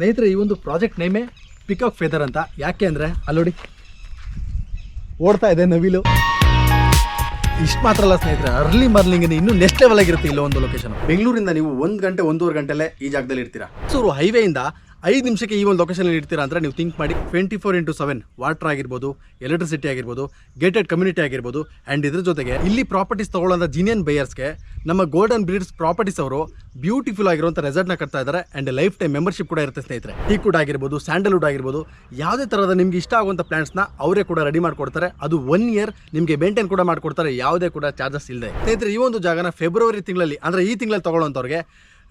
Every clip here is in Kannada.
ಸ್ನೇಹಿತರೆ, ಈ ಒಂದು ಪ್ರಾಜೆಕ್ಟ್ ನೇಮೇ ಪಿಕಾಕ್ ಫೆದರ್ ಅಂತ. ಯಾಕೆ ಅಂದರೆ, ಅಲ್ಲೋಡಿ. ಓಡ್ತಾ ಇದೆ ನವಿಲು. ಇಷ್ಟು ಮಾತ್ರ ಅಲ್ಲ ಸ್ನೇಹಿತರೆ, ಅರ್ಲಿ ಮಾರ್ನಿಂಗ್ ಇನ್ನೂ ನೆಕ್ಸ್ಟ್ ಲೆವೆಲ್ ಆಗಿರುತ್ತೆ ಇಲ್ಲೋ ಒಂದು ಲೊಕೇಶನ್ ಬೆಂಗಳೂರಿಂದ ನೀವು ಒಂದು ಗಂಟೆ, ಒಂದೂವರೆ ಗಂಟೆಲೆ ಈ ಜಾಗದಲ್ಲಿ ಇರ್ತೀರಾ? ಸೂರು ಹೈವೇಯಿಂದ ಐದು ನಿಮಿಷಕ್ಕೆ ಈ ಒಂದು ಲೊಕೇಶನಲ್ಲಿ ಇರ್ತೀರಾ ಅಂದರೆ ನೀವು ಥಿಂಕ್ ಮಾಡಿ twenty four into seven water ಆಗಿರ್ಬೋದು ಎಲೆಕ್ಟ್ರಿಸಿಟಿ ಆಗಿರ್ಬೋದು ಗೇಟೆಡ್ ಕಮ್ಯುನಿಟಿ ಆಗಿರ್ಬೋದು ಆ್ಯಂಡ್ ಇದ್ರ ಜೊತೆಗೆ ಇಲ್ಲಿ ಪ್ರಾಪರ್ಟೀಸ್ ತಗೊಳ್ಳೋಂಥ ಜಿನಿಯನ್ ಬೈಯರ್ಸ್ಗೆ ನಮ್ಮ ಗೋಲ್ಡನ್ ಬ್ರೀಡ್ಸ್ ಪ್ರಾಪರ್ಟೀಸ್ ಅವರು ಬ್ಯೂಟಿಫುಲ್ ಆಗಿರುವಂಥ ರೆಸಾರ್ಟ್ನ ಕಟ್ತಾ ಇದ್ದಾರೆ ಆ್ಯಂಡ್ ಲೈಫ್ ಟೈಮ್ ಮೆಂಬರ್ಶಿಪ್ ಕೂಡ ಇರುತ್ತೆ ಸ್ನೇಹಿತರೆ. ಟೀ ಕೂಡ ಆಗಿರ್ಬೋದು ಸ್ಯಾಂಡಲ್ವುಡ್ ಆಗಿರ್ಬೋದು, ಯಾವುದೇ ಥರದ ನಿಮ್ಗೆ ಇಷ್ಟ ಆಗುವಂಥ ಪ್ಲಾಂಟ್ಸ್ನ ಅವರೇ ಕೂಡ ರೆಡಿ ಮಾಡಿಕೊಡ್ತಾರೆ. ಅದು ಒನ್ ಇಯರ್ ನಿಮಗೆ ಮೇಂಟೈನ್ ಕೂಡ ಮಾಡಿಕೊಡ್ತಾರೆ, ಯಾವುದೇ ಕೂಡ ಚಾರ್ಜಸ್ ಇಲ್ಲದೆ ಸ್ನೇಹಿತರೆ, ಈ ಒಂದು ಜಾಗನ ಫೆಬ್ರವರಿ ತಿಂಗಳಲ್ಲಿ, ಅಂದರೆ ಈ ತಿಂಗಳಲ್ಲಿ ತೊಗೊಳ್ಳೋಂಥವ್ರಿಗೆ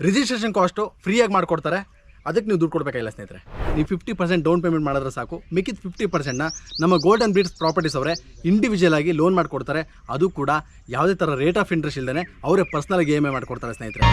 ರಿಜಿಸ್ಟ್ರೇಷನ್ ಕಾಸ್ಟು ಫ್ರೀಯಾಗಿ ಮಾಡಿಕೊಡ್ತಾರೆ. ಅದಕ್ಕೆ ನೀವು ದುಡ್ಡು ಕೊಡಬೇಕಾಗಿಲ್ಲ ಸ್ನೇಹಿತರೆ? ನೀವು ಫಿಫ್ಟಿ ಪರ್ಸೆಂಟ್ ಡೌನ್ ಪೇಮೆಂಟ್ ಮಾಡಿದ್ರೆ ಸಾಕು. ಮಿಕ್ಕಿದ ಫಿಫ್ಟಿ ಪರ್ಸೆಂಟ್ನ ನಮ್ಮ ಗೋಲ್ಡನ್ ಬ್ರೀಡ್ಸ್ ಪ್ರಾಪರ್ಟೀಸ್ ಅವರೇ ಇಂಡಿವಿಜುವಲ್ ಆಗಿ ಲೋನ್ ಮಾಡಿಕೊಡ್ತಾರೆ. ಅದು ಕೂಡ ಯಾವುದೇ ಥರ ರೇಟ್ ಆಫ್ ಇಂಟ್ರೆಸ್ಟ್ ಇಲ್ಲದೆ ಅವರೇ ಪರ್ಸ್ನಲಾಗಿ ಇ ಎಂ ಐ ಮಾಡಿಕೊಡ್ತಾರೆ ಸ್ನೇಹಿತರೆ.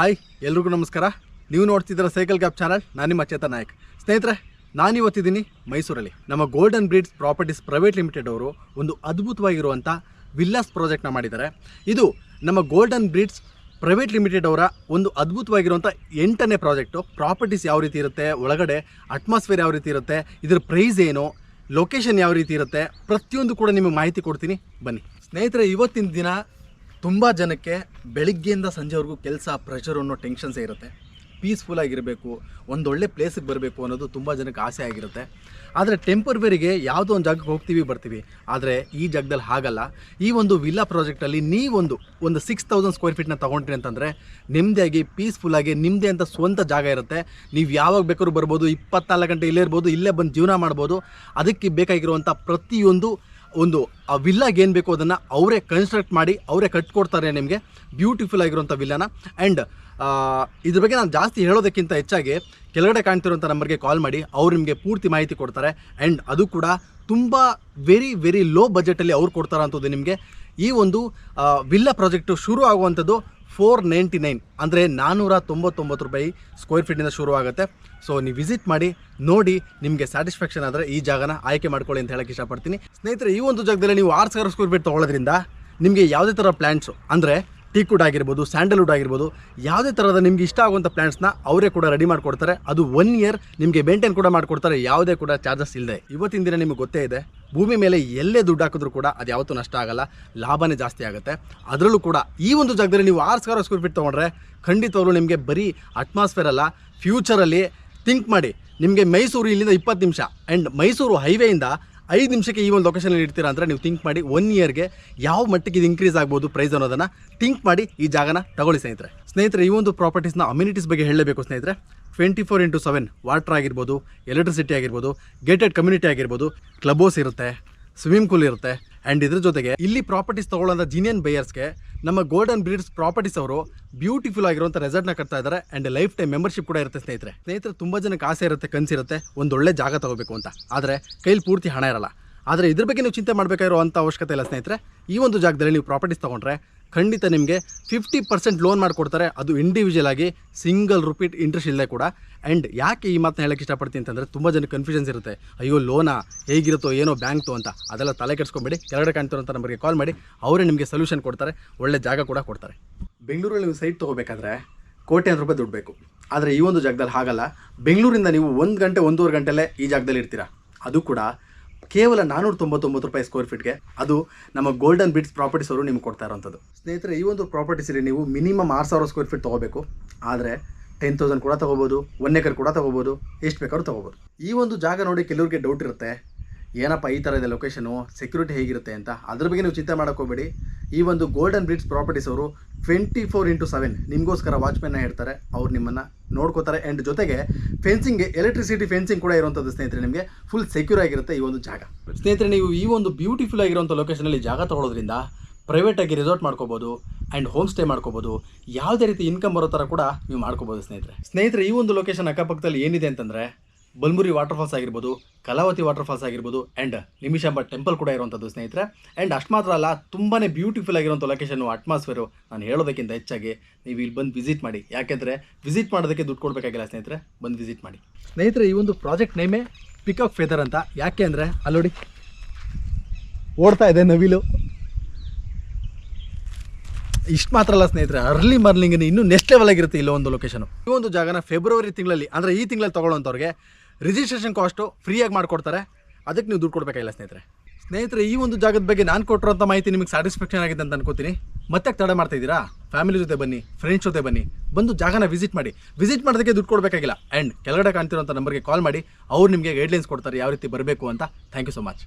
ಹಾಯ್, ಎಲ್ರಿಗೂ ನಮಸ್ಕಾರ. ನೀವು ನೋಡ್ತಿದ್ದೀರ ಸೈಕಲ್ ಗ್ಯಾಪ್ ಚಾನಲ್. ನಾನು ನಿಮ್ಮ ಚೇತನ್ ನಾಯಕ್. ಸ್ನೇಹಿತರೆ ನಾನಿವತ್ತಿದ್ದೀನಿ ಮೈಸೂರಲ್ಲಿ. ನಮ್ಮ golden breeds properties private limited ಅವರು ಒಂದು ಅದ್ಭುತವಾಗಿರುವಂಥ ವಿಲ್ಲಾಸ್ ಪ್ರಾಜೆಕ್ಟ್ನ ಮಾಡಿದ್ದಾರೆ. ಇದು ನಮ್ಮ ಗೋಲ್ಡನ್ ಬ್ರೀಡ್ಸ್ ಪ್ರೈವೇಟ್ ಲಿಮಿಟೆಡ್ ಅವರ ಒಂದು ಅದ್ಭುತವಾಗಿರುವಂಥ ಎಂಟನೇ ಪ್ರಾಜೆಕ್ಟು. ಪ್ರಾಪರ್ಟೀಸ್ ಯಾವ ರೀತಿ ಇರುತ್ತೆ, ಒಳಗಡೆ ಅಟ್ಮಾಸ್ಫಿಯರ್ ಯಾವ ರೀತಿ ಇರುತ್ತೆ, ಇದರ ಪ್ರೈಸ್ ಏನು ಲೊಕೇಶನ್ ಯಾವ ರೀತಿ ಇರುತ್ತೆ, ಪ್ರತಿಯೊಂದು ಕೂಡ ನಿಮಗೆ ಮಾಹಿತಿ ಕೊಡ್ತೀನಿ. ಬನ್ನಿ. ಸ್ನೇಹಿತರೆ, ಇವತ್ತಿನ ದಿನ ತುಂಬ ಜನಕ್ಕೆ ಬೆಳಿಗ್ಗೆಯಿಂದ ಸಂಜೆವರೆಗೂ ಕೆಲಸ ಪ್ರೆಷರ್ ಅನ್ನೋ ಟೆನ್ಷನ್ಸೇ ಇರುತ್ತೆ. ಪೀಸ್ಫುಲ್ ಆಗಿರಬೇಕು, ಒಂದೊಳ್ಳೆ ಪ್ಲೇಸಿಗೆ ಬರಬೇಕು ಅನ್ನೋದು ತುಂಬ ಜನಕ್ಕೆ ಆಸೆ ಆಗಿರುತ್ತೆ. ಆದರೆ ಟೆಂಪರ್ವರಿಗೆ ಯಾವುದೋ ಒಂದು ಜಾಗಕ್ಕೆ ಹೋಗ್ತೀವಿ, ಬರ್ತೀವಿ. ಆದರೆ ಈ ಜಾಗದಲ್ಲಿ ಹಾಗಲ್ಲ. ಈ ಒಂದು ವಿಲ್ಲಾ ಪ್ರಾಜೆಕ್ಟಲ್ಲಿ ನೀವೊಂದು, ಒಂದು ಸಿಕ್ಸ್ ತೌಸಂಡ್ ಸ್ಕ್ವೇರ್ ಫೀಟ್ನ ತೊಗೊಂಡ್ರಿ ಅಂತಂದರೆ ನೆಮ್ಮದಿಯಾಗಿ ಪೀಸ್ಫುಲ್ಲಾಗಿ ನಿಮ್ಮದೇ ಅಂತ ಸ್ವಂತ ಜಾಗ ಇರುತ್ತೆ. ನೀವು ಯಾವಾಗ ಬೇಕಾದ್ರೂ ಬರ್ಬೋದು, ಇಪ್ಪತ್ನಾಲ್ಕು ಗಂಟೆ ಇಲ್ಲೇ ಇರ್ಬೋದು, ಇಲ್ಲೇ ಬಂದು ಜೀವನ ಮಾಡ್ಬೋದು. ಅದಕ್ಕೆ ಬೇಕಾಗಿರುವಂಥ ಪ್ರತಿಯೊಂದು ಒಂದು, ಆ ವಿಲ್ಲಾಗೆ ಏನು ಬೇಕು ಅದನ್ನು ಅವರೇ ಕನ್ಸ್ಟ್ರಕ್ಟ್ ಮಾಡಿ, ಅವರೇ ಕಟ್ಕೊಡ್ತಾರೆ ನಿಮಗೆ. ಬ್ಯೂಟಿಫುಲ್ ಆಗಿರುವಂಥ ವಿಲ್ಲಾನ ಆ್ಯಂಡ್ ಇದ್ರ ಬಗ್ಗೆ ನಾನು ಜಾಸ್ತಿ ಹೇಳೋದಕ್ಕಿಂತ ಹೆಚ್ಚಾಗಿ ಕೆಳಗಡೆ ಕಾಣ್ತಿರುವಂಥ ನಂಬರ್ಗೆ ಕಾಲ್ ಮಾಡಿ, ಅವ್ರು ನಿಮಗೆ ಪೂರ್ತಿ ಮಾಹಿತಿ ಕೊಡ್ತಾರೆ. ಆ್ಯಂಡ್ ಅದು ಕೂಡ ತುಂಬ ವೆರಿ ವೆರಿ ಲೋ ಬಜೆಟಲ್ಲಿ ಅವ್ರು ಕೊಡ್ತಾರಂಥದ್ದು ನಿಮಗೆ. ಈ ಒಂದು ವಿಲ್ಲಾ ಪ್ರಾಜೆಕ್ಟು ಶುರು ಆಗುವಂಥದ್ದು ಫೋರ್ ನೈಂಟಿ ನೈನ್ ಅಂದರೆ ನಾನ್ನೂರ ತೊಂಬತ್ತೊಂಬತ್ತು ರೂಪಾಯಿ ಸ್ಕ್ವೇರ್ ಫೀಟಿಂದ ಶುರು ಆಗುತ್ತೆ. ಸೊ ನೀವು ವಿಸಿಟ್ ಮಾಡಿ, ನೋಡಿ, ನಿಮಗೆ ಸ್ಯಾಟಿಸ್ಫ್ಯಾಕ್ಷನ್ ಆದರೆ ಈ ಜಾಗನ ಆಯ್ಕೆ ಮಾಡ್ಕೊಳ್ಳಿ ಅಂತ ಹೇಳಕ್ಕೆ ಇಷ್ಟಪಡ್ತೀನಿ. ಸ್ನೇಹಿತರೆ, ಈ ಒಂದು ಜಾಗದಲ್ಲಿ ನೀವು ಆರು ಸಾವಿರ ಸ್ಕ್ವೇರ್ ಫೀಟ್ ತೊಗೊಳ್ಳೋದ್ರಿಂದ ನಿಮಗೆ ಯಾವುದೇ ಥರ ಪ್ಲ್ಯಾಂಟ್ಸು ಅಂದರೆ ಟೀಕುಡ್ ಆಗಿರ್ಬೋದು ಸ್ಯಾಂಡಲ್ವುಡ್ ಆಗಿರ್ಬೋದು, ಯಾವುದೇ ಥರದ ನಿಮ್ಗೆ ಇಷ್ಟ ಆಗುವಂಥ ಪ್ಲ್ಯಾಂಟ್ಸ್ನ ಅವರೇ ಕೂಡ ರೆಡಿ ಮಾಡಿಕೊಡ್ತಾರೆ. ಅದು ಒನ್ ಇಯರ್ ನಿಮಗೆ ಮೇಂಟೈನ್ ಕೂಡ ಮಾಡಿಕೊಡ್ತಾರೆ, ಯಾವುದೇ ಕೂಡ ಚಾರ್ಜಸ್ ಇಲ್ಲದೆ ಇವತ್ತಿನ ದಿನ ನಿಮಗೆ ಗೊತ್ತೇ ಇದೆ, ಭೂಮಿ ಮೇಲೆ ಎಲ್ಲೇ ದುಡ್ಡು ಹಾಕಿದ್ರು ಕೂಡ ಅದು ಯಾವತ್ತೂ ನಷ್ಟ ಆಗಲ್ಲ, ಲಾಭನೇ ಜಾಸ್ತಿ ಆಗುತ್ತೆ. ಅದರಲ್ಲೂ ಕೂಡ ಈ ಒಂದು ಜಾಗದಲ್ಲಿ ನೀವು ಆರು ಸಾವಿರ ಸ್ಕ್ವೇರ್ ಫೀಟ್ ತೊಗೊಂಡ್ರೆ ನಿಮಗೆ ಬರೀ ಅಟ್ಮಾಸ್ಫಿಯರ್ ಅಲ್ಲ ಫ್ಯೂಚರಲ್ಲಿ ಥಿಂಕ್ ಮಾಡಿ. ನಿಮಗೆ ಮೈಸೂರು ಇಲ್ಲಿಂದ ಇಪ್ಪತ್ತು ನಿಮಿಷ ಆ್ಯಂಡ್ ಮೈಸೂರು ಹೈವೇಯಿಂದ ಐದು ನಿಮಿಷಕ್ಕೆ ಈ ಒಂದು ಲೊಕೇಶನಲ್ಲಿ ಇರ್ತೀರಾ ಅಂದರೆ ನೀವು ಥಿಂಕ್ ಮಾಡಿ ಒನ್ ಇಯರ್ಗೆ ಯಾವ ಮಟ್ಟಿಗೆ ಇದು ಇನ್ಕ್ರೀಸ್ ಆಗ್ಬೋದು ಪ್ರೈಸ್ ಅನ್ನೋದನ್ನು ಥಿಂಕ್ ಮಾಡಿ ಈ ಜಾಗನ ತಗೊಳ್ಳಿ ಸ್ನೇಹಿತರೆ. ಸ್ನೇಹಿತರೆ, ಈ ಒಂದು ಪ್ರಾಪರ್ಟೀಸ್ನ ಅಮ್ಯುನಿಟೀಸ್ ಬಗ್ಗೆ ಹೇಳಬೇಕು ಸ್ನೇಹಿತರೆ. Twenty four into seven water ಆಗಿರ್ಬೋದು ಎಲೆಕ್ಟ್ರಿಸಿಟಿ ಆಗಿರ್ಬೋದು ಗೇಟೆಡ್ ಕಮ್ಯುನಿಟಿ ಆಗಿರ್ಬೋದು ಕ್ಲಬ್ ಹೌಸ್ ಇರುತ್ತೆ ಸ್ವಿಮ್ಮಿಂಗ್ ಪೂಲ್ ಇರುತ್ತೆ ಆ್ಯಂಡ್ ಇದ್ರ ಜೊತೆಗೆ ಇಲ್ಲಿ ಪ್ರಾಪರ್ಟೀಸ್ ತಗೊಳ್ಳೋ ಜಿನಿಯನ್ ಬೇಯರ್ಸ್ಗೆ ನಮ್ಮ ಗೋಲ್ಡನ್ ಬ್ರಿಡ್ಸ್ ಪ್ರಾಪರ್ಟೀಸ್ ಅವರು ಬ್ಯೂಟಿಫುಲ್ ಆಗಿರುವಂಥ ರೆಸಾರ್ಟ್ನ ಕಟ್ತಾ ಇದ್ದಾರೆ ಆ್ಯಂಡ್ ಲೈಫ್ ಟೈಮ್ ಮೆಂಬರ್ಶಿಪ್ ಕೂಡ ಇರುತ್ತೆ ಸ್ನೇಹಿತರೆ. ಸ್ನೇಹಿತರೆ, ತುಂಬ ಜನಕ್ಕೆ ಆಸೆ ಇರುತ್ತೆ, ಕನಸಿರುತ್ತೆ, ಒಂದೊಳ್ಳೆ ಜಾಗ ತಗೋಬೇಕು ಅಂತ. ಆದರೆ ಕೈಲಿ ಪೂರ್ತಿ ಹಣ ಇರಲ್ಲ. ಆದರೆ ಇದ್ರ ಬಗ್ಗೆ ನೀವು ಚಿಂತೆ ಮಾಡಬೇಕಾಗಿರುವಂಥ ಅವಶ್ಯಕತೆ ಇಲ್ಲ ಸ್ನೇಹಿತರೆ. ಈ ಒಂದು ಜಾಗದಲ್ಲಿ ನೀವು ಪ್ರಾಪರ್ಟೀಸ್ ತೊಗೊಂಡ್ರೆ ಖಂಡಿತ ನಿಮಗೆ ಫಿಫ್ಟಿ ಪರ್ಸೆಂಟ್ ಲೋನ್ ಮಾಡಿಕೊಡ್ತಾರೆ. ಅದು ಇಂಡಿವಿಜುವಲ್ ಆಗಿ ಸಿಂಗಲ್ ರುಪೀಟ್ ಇಂಟ್ರೆಸ್ಟ್ ಇಲ್ಲದೆ ಕೂಡ. ಆ್ಯಂಡ್ ಯಾಕೆ ಈ ಮಾತನ್ನ ಹೇಳಕ್ಕೆ ಇಷ್ಟಪಡ್ತೀನಿ ಅಂತಂದರೆ ತುಂಬ ಜನಕ್ಕೆ ಕನ್ಫ್ಯೂಷನ್ಸ್ ಇರುತ್ತೆ. ಅಯ್ಯೋ ಲೋನಾ ಹೇಗಿರುತ್ತೋ, ಏನೋ ಬ್ಯಾಂಕ್ತು ಅಂತ. ಅದೆಲ್ಲ ತಲೆ ಕೆಡಿಸ್ಕೊಂಬೇಡಿ. ಕೆಳಗಡೆ ಅಂತ ನಮಗೆ ಕಾಲ್ ಮಾಡಿ. ಅವರೇ ನಿಮಗೆ ಸೊಲ್ಯೂಷನ್ ಕೊಡ್ತಾರೆ. ಒಳ್ಳೆ ಜಾಗ ಕೂಡ ಕೊಡ್ತಾರೆ. ಬೆಂಗಳೂರಲ್ಲಿ ನೀವು ಸೈಟ್ ತೊಗೋಬೇಕಾದ್ರೆ ಕೋಟ್ಯಾಂತರ ರೂಪಾಯಿ ದುಡ್ಡು ಬೇಕು. ಆದರೆ ಈ ಒಂದು ಜಾಗದಲ್ಲಿ ಹಾಗಲ್ಲ. ಬೆಂಗಳೂರಿಂದ ನೀವು ಒಂದು ಗಂಟೆ, ಒಂದೂವರೆ ಗಂಟೆಲೇ ಈ ಜಾಗದಲ್ಲಿ ಇರ್ತೀರಾ? ಅದು ಕೂಡ ಕೇವಲ ನಾನೂರ ತೊಂಬತ್ತೊಂಬತ್ತು ರೂಪಾಯಿ ಸ್ಕ್ವೇರ್ ಫೀಟ್ಗೆ ಅದು ನಮ್ಮ ಗೋಲ್ಡನ್ ಬಿಟ್ಸ್ ಪ್ರಾಪರ್ಟೀಸ್ ಅವರು ನಿಮ್ಗೆ ಕೊಡ್ತಾ ಇರೋಂಥದ್ದು. ಸ್ನೇಹಿತರೆ, ಈ ಒಂದು ಪ್ರಾಪರ್ಟೀಸಲ್ಲಿ ನೀವು ಮಿನಿಮಮ್ ಆರು ಸಾವಿರ ಸ್ಕ್ವೇರ್ ಫೀಟ್ ತೊಗೋಬೇಕು. ಆದರೆ ಟೆನ್ ತೌಸಂಡ್ ಕೂಡ ತೊಗೋಬೋದು ಒನ್ ಏಕರ್ ಕೂಡ ತೊಗೋಬೋದು, ಎಷ್ಟು ಬೇಕಾದ್ರೂ ತೊಗೋಬೋದು. ಈ ಒಂದು ಜಾಗ ನೋಡಿ ಕೆಲವ್ರಿಗೆ ಡೌಟ್ ಇರುತ್ತೆ. ಏನಪ್ಪ ಈ ಥರ ಇದೆ ಲೊಕೇಶನು ಸೆಕ್ಯೂರಿಟಿ ಹೇಗಿರುತ್ತೆ ಅಂತ. ಅದ್ರ ಬಗ್ಗೆ ನೀವು ಚಿಂತೆ ಮಾಡೋಕ್ಕೋಗ್ಬೇಡಿ ಈ ಒಂದು ಗೋಲ್ಡನ್ ಬ್ರಿಡ್ಜ್ ಪ್ರಾಪರ್ಟೀಸ್ ಅವರು ಟ್ವೆಂಟಿ ಫೋರ್ ಇಂಟು ಸೆವೆನ್ ನಿಮಗೋಸ್ಕರ ವಾಚ್ಮೆನ್ನ ಹೇಳ್ತಾರೆ. ಅವ್ರು ನಿಮ್ಮನ್ನು ನೋಡ್ಕೋತಾರೆ. ಆ್ಯಂಡ್ ಜೊತೆಗೆ ಫೆನ್ಸಿಂಗ್ ಎಲೆಕ್ಟ್ರಿಸಿಟಿ ಫೆನ್ಸಿಂಗ್ ಕೂಡ ಇರುವಂಥದ್ದು ಸ್ನೇಹಿತರೆ ನಿಮಗೆ ಫುಲ್ ಸೆಕ್ಯೂರ್ ಆಗಿರುತ್ತೆ ಈ ಒಂದು ಜಾಗ. ಸ್ನೇಹಿತರೆ ನೀವು ಈ ಒಂದು ಬ್ಯೂಟಿಫುಲ್ ಆಗಿರುವಂಥ ಲೊಕೇಶನಲ್ಲಿ ಜಾಗ ತೊಗೊಳೋದ್ರಿಂದ ಪ್ರೈವೇಟಾಗಿ ರೆಸಾರ್ಟ್ ಮಾಡ್ಕೋಬೋದು ಆ್ಯಂಡ್ ಹೋಮ್ ಸ್ಟೇ ಮಾಡ್ಕೋಬೋದು. ಯಾವುದೇ ರೀತಿ ಇನ್ಕಮ್ ಬರೋ ಥರ ಕೂಡ ನೀವು ಮಾಡ್ಕೋಬೋದು ಸ್ನೇಹಿತರೆ. ಸ್ನೇಹಿತರೆ, ಈ ಒಂದು ಲೊಕೇಶನ್ ಅಕ್ಕಪಕ್ಕದಲ್ಲಿ ಏನಿದೆ ಅಂತಂದರೆ ಬಲ್ಮುರಿ ವಾಟರ್ ಫಾಲ್ಸ್ ಆಗಿರ್ಬೋದು, ಕಲಾವತಿ ವಾಟರ್ ಫಾಲ್ಸ್ ಆಗಿರ್ಬೋದು ಆ್ಯಂಡ್ ನಿಮಿಷಾಂಬ ಟೆಂಪಲ್ ಕೂಡ ಇರುವಂಥದ್ದು ಸ್ನೇಹಿತರೆ. ಆ್ಯಂಡ್ ಅಷ್ಟು ಮಾತ್ರ ಅಲ್ಲ ತುಂಬಾ ಬ್ಯೂಟಿಫುಲ್ ಆಗಿರುವಂಥ ಲೊಕೇಶನ್ನು ಅಟ್ಮಾಸ್ಫಿಯರು ನಾನು ಹೇಳೋದಕ್ಕಿಂತ ಹೆಚ್ಚಾಗಿ ನೀವು ಇಲ್ಲಿ ಬಂದು ವಿಸಿಟ್ ಮಾಡಿ. ಯಾಕೆಂದರೆ ವಿಸಿಟ್ ಮಾಡೋದಕ್ಕೆ ದುಡ್ಡು ಕೊಡಬೇಕಾಗಿಲ್ಲ ಸ್ನೇಹಿತರೆ, ಬಂದು ವಿಸಿಟ್ ಮಾಡಿ. ಸ್ನೇಹಿತರೆ, ಈ ಒಂದು ಪ್ರಾಜೆಕ್ಟ್ ನೇಮೇ ಪಿಕಾಕ್ ಫೆದರ್ ಅಂತ. ಯಾಕೆ ಅಂದರೆ, ಅಲ್ಲೋಡಿ. ಓಡ್ತಾ ಇದೆ ನವಿಲು. ಇಷ್ಟು ಮಾತ್ರ ಅಲ್ಲ ಸ್ನೇಹಿತರೆ ಅರ್ಲಿ ಮಾರ್ನಿಂಗ್ ಇನ್ನೂ ನೆಕ್ಸ್ಟ್ ಲೆವೆಲ್ ಆಗಿರುತ್ತೆ ಇಲ್ಲೋ ಒಂದು ಲೊಕೇಶನ್ ಈ ಒಂದು ಜಾಗನ ಫೆಬ್ರವರಿ ತಿಂಗಳಲ್ಲಿ, ಅಂದರೆ ಈ ತಿಂಗಳಲ್ಲಿ ತೊಗೊಳ್ಳೋಂಥವ್ರಿಗೆ ರಿಜಿಸ್ಟ್ರೇಷನ್ ಕಾಸ್ಟು ಫ್ರೀಯಾಗಿ ಮಾಡಿಕೊಡ್ತಾರೆ. ಅದಕ್ಕೆ ನೀವು ದುಡ್ಡು ಕೊಡಬೇಕಾಗಿಲ್ಲ ಸ್ನೇಹಿತರೆ? ಸ್ನೇಹಿತರೆ, ಈ ಒಂದು ಜಾಗದ ಬಗ್ಗೆ ನಾನು ಕೊಟ್ಟಿರೋಂಥ ಮಾಹಿತಿ ನಿಮಗೆ ಸ್ಯಾಟಿಸ್ಫ್ಯಾಕ್ಷನ್ ಆಗಿದೆ ಅಂತ ಅನ್ಕೋತೀನಿ. ಮತ್ತೆ ತಡೆ ಮಾಡ್ತಾ ಇದ್ದೀರಾ? ಫ್ಯಾಮಿಲಿ ಜೊತೆ ಬನ್ನಿ ಫ್ರೆಂಡ್ಸ್ ಜೊತೆ ಬನ್ನಿ. ಬಂದು ಜಾಗನ ವಿಸಿಟ್ ಮಾಡಿ. ವಿಸಿಟ್ ಮಾಡೋದಕ್ಕೆ ದುಡ್ಡು ಕೊಡಬೇಕಾಗಿಲ್ಲ. ಆ್ಯಂಡ್ ಕೆಳಗಡೆ ಕಾಣ್ತಿರೋಂಥ ನಂಬರ್ಗೆ ಕಾಲ್ ಮಾಡಿ. ಅವ್ರು ನಿಮಗೆ ಗೈಡ್ಲೈನ್ಸ್ ಕೊಡ್ತಾರೆ, ಯಾವ ರೀತಿ ಬರಬೇಕು ಅಂತ. Thank you so much